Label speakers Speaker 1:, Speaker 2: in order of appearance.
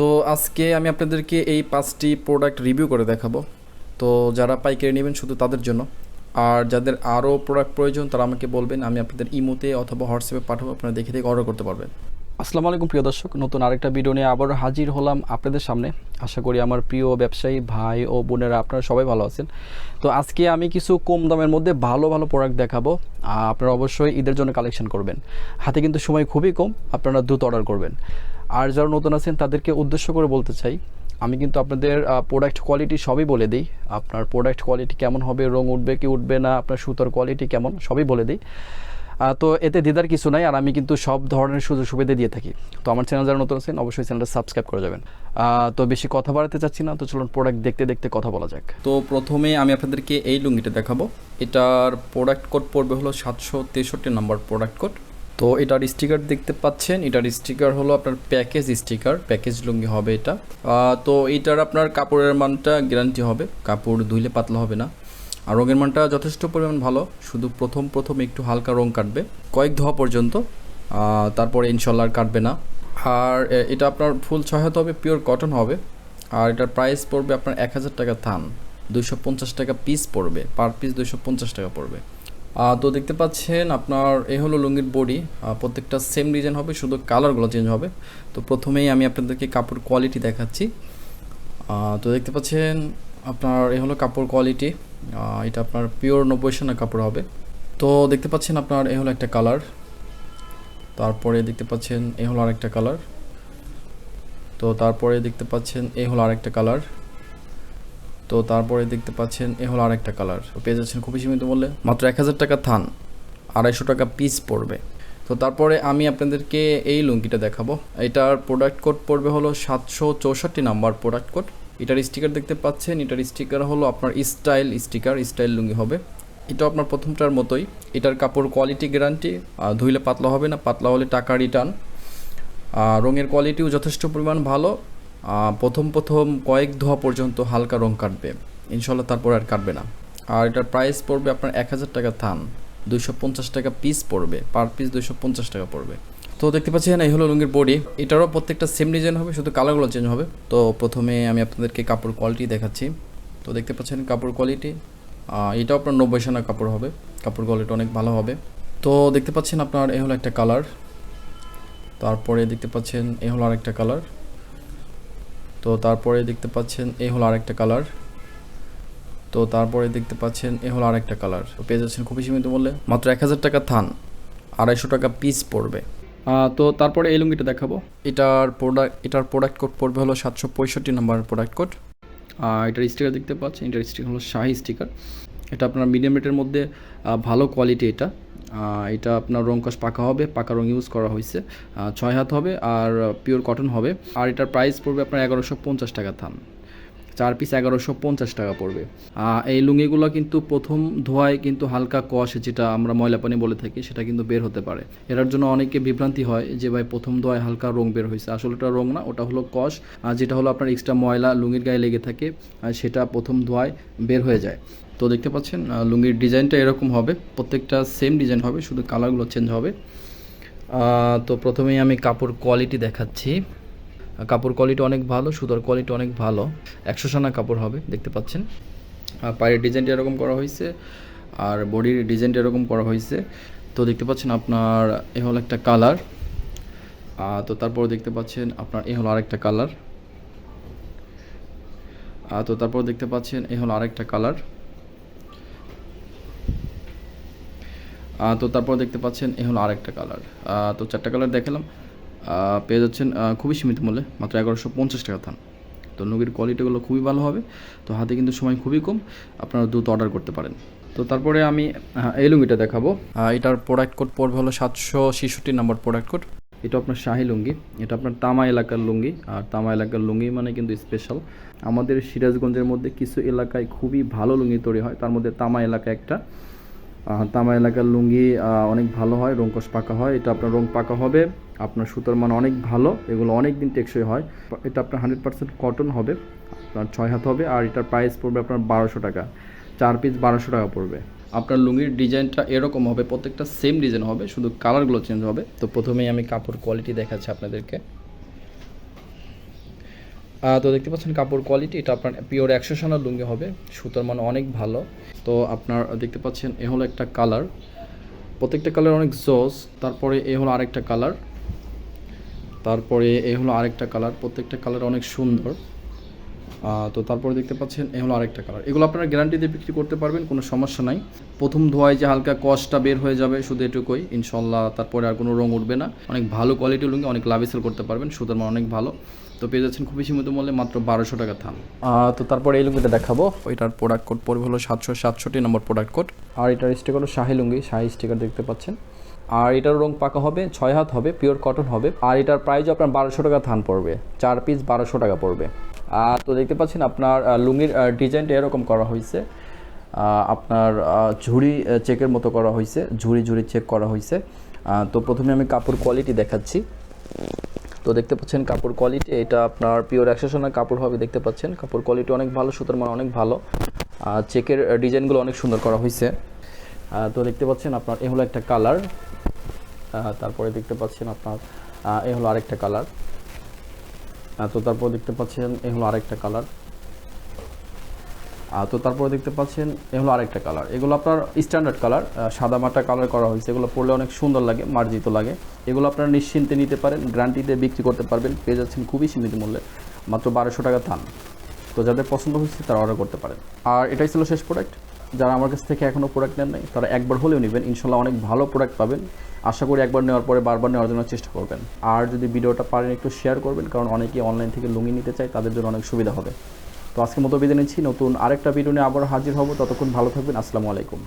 Speaker 1: তো আজকে আমি আপনাদেরকে এই পাঁচটি প্রোডাক্ট রিভিউ করে দেখাবো। তো যারা পাইকারি নেবেন শুধু তাদের জন্য। আর যাদের আরও প্রোডাক্ট প্রয়োজন তারা আমাকে বলবেন, আমি আপনাদের ইমোতে অথবা হোয়াটসঅ্যাপে পাঠাবো, আপনারা দেখে দেখে অর্ডার করতে পারবেন।
Speaker 2: আসসালামু আলাইকুম, প্রিয় দর্শক। নতুন আরেকটা ভিডিও নিয়ে আবারও হাজির হলাম আপনাদের সামনে। আশা করি আমার প্রিয় ব্যবসায়ী ভাই ও বোনেরা আপনারা সবাই ভালো আছেন। তো আজকে আমি কিছু কম দামের মধ্যে ভালো ভালো প্রোডাক্ট দেখাবো। আপনারা অবশ্যই ঈদের জন্য কালেকশন করবেন। হাতে কিন্তু সময় খুবই কম, আপনারা দ্রুত অর্ডার করবেন। আর যারা নতুন আছেন, তাদেরকে উদ্দেশ্য করে বলতে চাই, আমি কিন্তু আপনাদের প্রোডাক্ট কোয়ালিটি সবই বলে দিই। আপনার প্রোডাক্ট কোয়ালিটি কেমন হবে, রং উঠবে কি উঠবে না, আপনার সুতোর কোয়ালিটি কেমন, সবই বলে দিই। তো এতে দিদার কিছু নাই, আর আমি কিন্তু সব ধরনের সুযোগ সুবিধা দিয়ে থাকি। তো আমার চ্যানেল যারা নতুন আছেন, অবশ্যই চ্যানেলটা সাবস্ক্রাইব করে যাবেন। তো বেশি কথা বাড়াতে চাচ্ছি না, তো চলুন প্রোডাক্ট দেখতে দেখতে কথা বলা যাক।
Speaker 1: তো প্রথমে আমি আপনাদেরকে এই লুঙ্গিটা দেখাবো। এটার প্রোডাক্ট কোড পড়বে হলো সাতশো তেষট্টি নম্বর প্রোডাক্ট কোড তো এটার স্টিকার দেখতে পাচ্ছেন। এটার স্টিকার হলো আপনার প্যাকেজ স্টিকার প্যাকেজ লুঙ্গি হবে এটা। তো এটার আপনার কাপড়ের মানটা গ্যারান্টি হবে। কাপড় ধুইলে পাতলা হবে না। আর রঙের মানটা যথেষ্ট পরিমাণ ভালো। শুধু প্রথম প্রথম একটু হালকা রং কাটবে। কয়েক ধোয়া পর্যন্ত তারপরে ইনশাল্লাহ কাটবে না। আর এটা আপনার ফুল ছয় হাত হবে, পিওর কটন হবে। আর এটার প্রাইস পড়বে আপনার এক হাজার টাকা থান। দুইশো পঞ্চাশ টাকা পিস পড়বে পার পিস দুইশো পঞ্চাশ টাকা পড়বে। তো দেখতে পাচ্ছেন আপনার, এ হলো লুঙ্গির বডি। প্রত্যেকটা সেম ডিজাইন হবে, শুধু কালারগুলো চেঞ্জ হবে। তো প্রথমেই আমি আপনাদেরকে কাপড় কোয়ালিটি দেখাচ্ছি। তো দেখতে পাচ্ছেন আপনার এ হলো কাপড় কোয়ালিটি এটা আপনার পিওর নব্বই সানা কাপড় হবে। তো দেখতে পাচ্ছেন আপনার এ হলো একটা কালার তারপরে দেখতে পাচ্ছেন এ হলো আরেকটা কালার তো তারপরে দেখতে পাচ্ছেন এ হলো আরেকটা কালার তো তারপরে দেখতে পাচ্ছেন এ হলো আরেকটা কালার পেয়ে যাচ্ছেন খুবই সীমিত বললে মাত্র এক হাজার টাকা থান, আড়াইশো টাকা পিস পড়বে। তো তারপরে আমি আপনাদেরকে এই লুঙ্গিটা দেখাবো। এটার প্রোডাক্ট কোড পড়বে হলো সাতশো চৌষট্টি নাম্বার প্রোডাক্ট কোড এটার স্টিকার দেখতে পাচ্ছেন, এটার স্টিকার হলো আপনার স্টাইল স্টিকার স্টাইল লুঙ্গি হবে। এটা আপনার প্রথমটার মতোই। এটার কাপড় কোয়ালিটি গ্যারান্টি ধুইলে পাতলা হবে না, পাতলা হলে টাকা রিটার্ন আর রঙের কোয়ালিটিও যথেষ্ট পরিমাণ ভালো। প্রথম প্রথম কয়েক ধোয়া পর্যন্ত হালকা রং কাটবে। ইনশাল্লাহ তারপর আর কাটবে না। আর এটার প্রাইস পড়বে আপনার এক হাজার টাকা থান। দুইশো পঞ্চাশ টাকা পিস পড়বে। পার পিস দুইশো পঞ্চাশ টাকা পড়বে। তো দেখতে পাচ্ছেন, এই হলো লুঙ্গির বডি। এটারও প্রত্যেকটা সেম ডিজাইন হবে, শুধু কালারগুলো চেঞ্জ হবে। তো প্রথমে আমি আপনাদেরকে কাপড় কোয়ালিটি দেখাচ্ছি। তো দেখতে পাচ্ছেন কাপড় কোয়ালিটি এটাও আপনার নব্বই সানা কাপড় হবে। কাপড় কোয়ালিটি অনেক ভালো হবে। তো দেখতে পাচ্ছেন আপনার এই হলো একটা কালার তারপরে দেখতে পাচ্ছেন এ হলো আরেকটা কালার তো তারপরে দেখতে পাচ্ছেন এ হলো আরেকটা কালার তো তারপরে দেখতে পাচ্ছেন এ হলো আরেকটা কালার পেয়ে যাচ্ছেন খুবই সীমিত বললে মাত্র এক হাজার টাকা থান। আড়াইশো টাকা পিস পড়বে। তো তারপরে এই লুঙ্গিটা দেখাবো। এটার প্রোডাক্ট এটার প্রোডাক্ট কোড পড়বে হলো সাতশো পঁয়ষট্টি নাম্বার প্রোডাক্ট কোড এটার স্টিকার দেখতে পাচ্ছেন এটার স্টিকার হলো শাহি স্টিকার এটা আপনার মিডিয়াম রেটের মধ্যে ভালো কোয়ালিটি এটা। এটা আপনার রং কস পাকা হবে পাকা রং ইউজ করা হয়েছে ছয় হাত হবে আর পিওর কটন হবে। আর এটার প্রাইস পড়বে আপনার এগারোশো পঞ্চাশ টাকা থান। চার পিস এগারোশো পঞ্চাশ টাকা পড়বে। এই লুঙ্গিগুলো কিন্তু প্রথম ধোয়ায় কিন্তু হালকা কষ, যেটা আমরা ময়লা পানি বলে থাকি, সেটা কিন্তু বের হতে পারে। এটার জন্য অনেকে বিভ্রান্তি হয় যে, ভাই, প্রথম ধোয়ায় হালকা রং বের হয়েছে। আসলে ওটা রং না, ওটা হলো কষ, আর যেটা হলো আপনার এক্সট্রা ময়লা লুঙ্গির গায়ে লেগে থাকে সেটা প্রথম ধোয়ায় বের হয়ে যায়। তো দেখতে পাচ্ছেন লুঙ্গির ডিজাইনটা এরকম হবে, প্রত্যেকটা সেম ডিজাইন হবে, শুধু কালারগুলো চেঞ্জ হবে। তো প্রথমেই আমি কাপড় কোয়ালিটি দেখাচ্ছি। কাপড় কোয়ালিটি অনেক ভালো, সুতোর কোয়ালিটি অনেক ভালো। একশো সানা কাপড় হবে, দেখতে পাচ্ছেন। পায়ের ডিজাইনটা এরকম করা হয়েছে, আর বডির ডিজাইনটা এরকম করা হয়েছে। তো দেখতে পাচ্ছেন আপনার, এ হলো একটা কালার তো তারপর দেখতে পাচ্ছেন আপনার, এ হলো আরেকটা কালার তো তারপর দেখতে পাচ্ছেন, এ হলো আরেকটা কালার তো তারপর দেখতে পাচ্ছেন, এ হলো আরেকটা কালার তো চারটা কালার দেখালাম। পেয়ে যাচ্ছেন খুবই সীমিত মূল্যে, মাত্র এগারোশো পঞ্চাশ টাকা থান তো নগির কোয়ালিটিগুলো খুবই ভালো হবে, তো হাতে কিন্তু সময় খুবই কম, আপনারা দ্রুত অর্ডার করতে পারেন। তো তারপরে আমি এই লুঙ্গিটা দেখাবো। এটার প্রোডাক্ট কোড পড়বে হলো সাতশো ছেষট্টি নম্বর প্রোডাক্ট কোড এটা আপনার শাহি লুঙ্গি, এটা আপনার তামা এলাকার লুঙ্গি, আর তামা এলাকার লুঙ্গি মানে কিন্তু স্পেশাল আমাদের সিরাজগঞ্জের মধ্যে কিছু এলাকায় খুবই ভালো লুঙ্গি তৈরি হয়, তার মধ্যে তামা এলাকা একটা। তামা এলাকার লুঙ্গি অনেক ভালো হয়, রংকশ পাকা হয়, এটা আপনার রং পাকা হবে, আপনার সুতোর মান অনেক ভালো, এগুলো অনেক দিন টেকসই হয়, এটা আপনার হান্ড্রেড পার্সেন্ট কটন হবে, আপনার ছয় হাত হবে, আর এটার প্রাইস পড়বে আপনার বারোশো টাকা, চার পিস বারোশো টাকা পড়বে। আপনার লুঙ্গির ডিজাইনটা এরকম হবে, প্রত্যেকটা সেম ডিজাইন হবে, শুধু কালারগুলো চেঞ্জ হবে, তো প্রথমেই আমি কাপড় কোয়ালিটি দেখাচ্ছি আপনাদেরকে। তো দেখতে পাচ্ছেন কাপড় কোয়ালিটি এটা আপনার পিওর একশো সানার লুঙ্গি হবে। সুতার মান অনেক ভালো। তো আপনার দেখতে পাচ্ছেন, এ হলো একটা কালার প্রত্যেকটা কালার অনেক জোস তারপরে এ হলো আরেকটা কালার তারপরে এ হলো আরেকটা কালার প্রত্যেকটা কালার অনেক সুন্দর। তো তারপরে দেখতে পাচ্ছেন, এ হলো আরেকটা কালার এগুলো আপনারা গ্যারান্টি দিয়ে বিক্রি করতে পারবেন, কোনো সমস্যা নাই। প্রথম ধোয়ায় যে হালকা কস্টটা বের হয়ে যাবে, শুধু এটুকুই। ইনশাল্লাহ তারপরে আর কোনো রং উঠবে না। অনেক ভালো কোয়ালিটি লুঙ্গি, অনেক লাভে সেল করতে পারবেন। সুতার মান অনেক ভালো। তো পেয়ে যাচ্ছেন খুবই সীমিত মূল্যে মাত্র বারোশো টাকা থাম তো তারপরে এই লুঙ্গিটা দেখাবো। এটার প্রোডাক্ট কোড পড়বে হলো সাতশো সাতষট্টি নম্বর প্রোডাক্ট কোড আর এটার স্টিকার হলো শাহি লুঙ্গি, শাহি স্টিকার দেখতে পাচ্ছেন। আর এটার রং পাকা হবে, ছয় হাত হবে পিওর কটন হবে। আর এটার প্রাইস আপনার বারোশো টাকা থান পড়বে। চার পিস বারোশো টাকা পড়বে। তো দেখতে পাচ্ছেন আপনার লুঙ্গির ডিজাইনটা এরকম করা হয়েছে। আপনার ঝুড়ি চেকের মতো করা হয়েছে। ঝুড়ি ঝুড়ি চেক করা হয়েছে। তো প্রথমে আমি কাপড় কোয়ালিটি দেখাচ্ছি। তো দেখতে পাচ্ছেন কাপড় কোয়ালিটি এটা আপনার পিওর সোনার কাপড় হবে, দেখতে পাচ্ছেন। কাপড় কোয়ালিটি অনেক ভালো, সুতার মান অনেক ভালো। আর চেকের ডিজাইনগুলো অনেক সুন্দর করা হয়েছে। তো দেখতে পাচ্ছেন আপনার, এ হলো একটা কালার তারপরে দেখতে পাচ্ছেন আপনার এ হলো আরেকটা কালার তো তারপর দেখতে পাচ্ছেন, এ হলো আরেকটা কালার তো তারপরে দেখতে পাচ্ছেন, এ হলো আরেকটা কালার এগুলো আপনার স্ট্যান্ডার্ড কালার সাদা মাটা কালার করা হয়েছে। এগুলো পরলে অনেক সুন্দর লাগে, মার্জিত লাগে। এগুলো আপনারা নিশ্চিন্তে নিতে পারেন, গ্যারান্টিতে বিক্রি করতে পারবেন, পেয়ে যাচ্ছেন খুবই সীমিত মূল্যে মাত্র বারোশো টাকা থান তো যাদের পছন্দ হয়েছে তারা অর্ডার করতে পারেন। আর এটাই ছিল শেষ প্রোডাক্ট যারা আমার কাছ থেকে এখনও প্রোডাক্ট নেন নাই, তারা একবার হলেও নেবেন। ইনশাল্লাহ অনেক ভালো প্রোডাক্ট পাবেন। আশা করি একবার নেওয়ার পরে বারবার নেওয়ার জন্য চেষ্টা করবেন। আর যদি ভিডিওটা পারেন একটু শেয়ার করবেন, কারণ অনেকেই অনলাইন থেকে লুঙ্গি নিতে চায়, তাদের জন্য অনেক সুবিধা হবে। তো আজকের মতো বিদায় নিচ্ছি। নতুন আরেকটা ভিডিও নিয়ে আবার হাজির হব। ততক্ষণ ভালো থাকবেন। আসসালামু আলাইকুম।